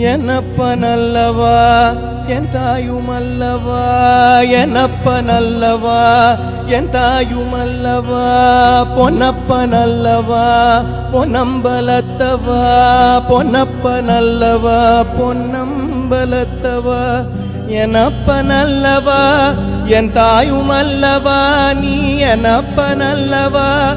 என்னப்பனல்லவா? என் தாயுமல்லவா? என்னப்பனல்லவா? என் தாயுமல்லவா? பொன்னப்பனல்லவா? பொன்னம்பலத்தவா? பொன்னப்பனல்லவா? பொன்னம்பலத்தவா? எனப்பனல்லவா என் தாயுமல்லவா? நீ எனப்பனல்லவா